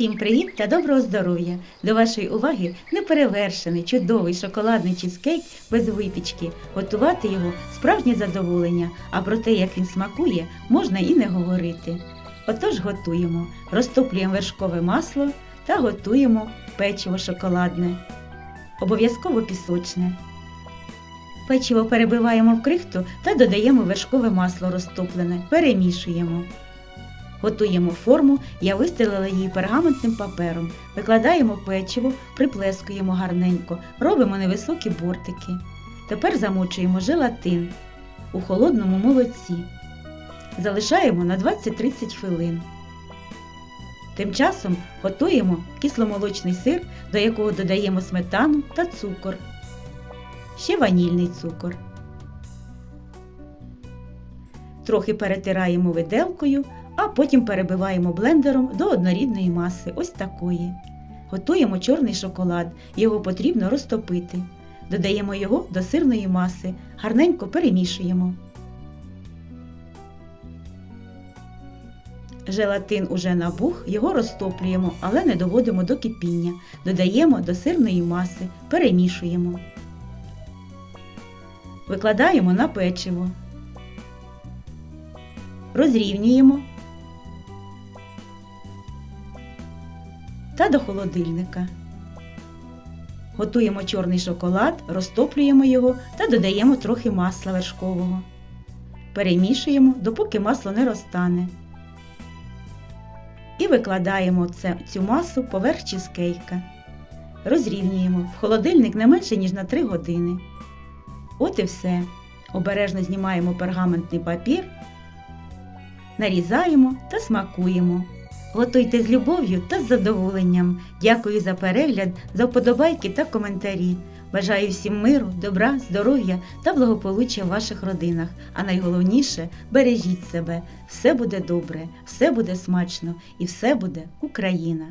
Усім привіт та доброго здоров'я! До вашої уваги неперевершений, чудовий шоколадний чизкейк без випічки. Готувати його справжнє задоволення, а про те, як він смакує, можна і не говорити. Отож готуємо, розтоплюємо вершкове масло та готуємо печиво шоколадне. Обов'язково пісочне. Печиво перебиваємо в крихту та додаємо вершкове масло розтоплене, перемішуємо. Готуємо форму, я вистелила її пергаментним папером, викладаємо печиво, приплескуємо гарненько, робимо невисокі бортики. Тепер замочуємо желатин у холодному молоці. Залишаємо на 20-30 хвилин. Тим часом готуємо кисломолочний сир, до якого додаємо сметану та цукор. Ще ванільний цукор. Трохи перетираємо виделкою, а потім перебиваємо блендером до однорідної маси, ось такої. Готуємо чорний шоколад, його потрібно розтопити. Додаємо його до сирної маси, гарненько перемішуємо. Желатин уже набух, його розтоплюємо, але не доводимо до кипіння. Додаємо до сирної маси, перемішуємо. Викладаємо на печиво. Розрівнюємо та до холодильника. Готуємо чорний шоколад, розтоплюємо його та додаємо трохи масла вершкового. Перемішуємо, допоки масло не розтане. І викладаємо цю масу поверх чизкейка. Розрівнюємо в холодильник не менше, ніж на 3 години. От і все. Обережно знімаємо пергаментний папір, нарізаємо та смакуємо. Готуйте з любов'ю та з задоволенням. Дякую за перегляд, за вподобайки та коментарі. Бажаю всім миру, добра, здоров'я та благополуччя в ваших родинах. А найголовніше бережіть себе. Все буде добре, все буде смачно і все буде Україна.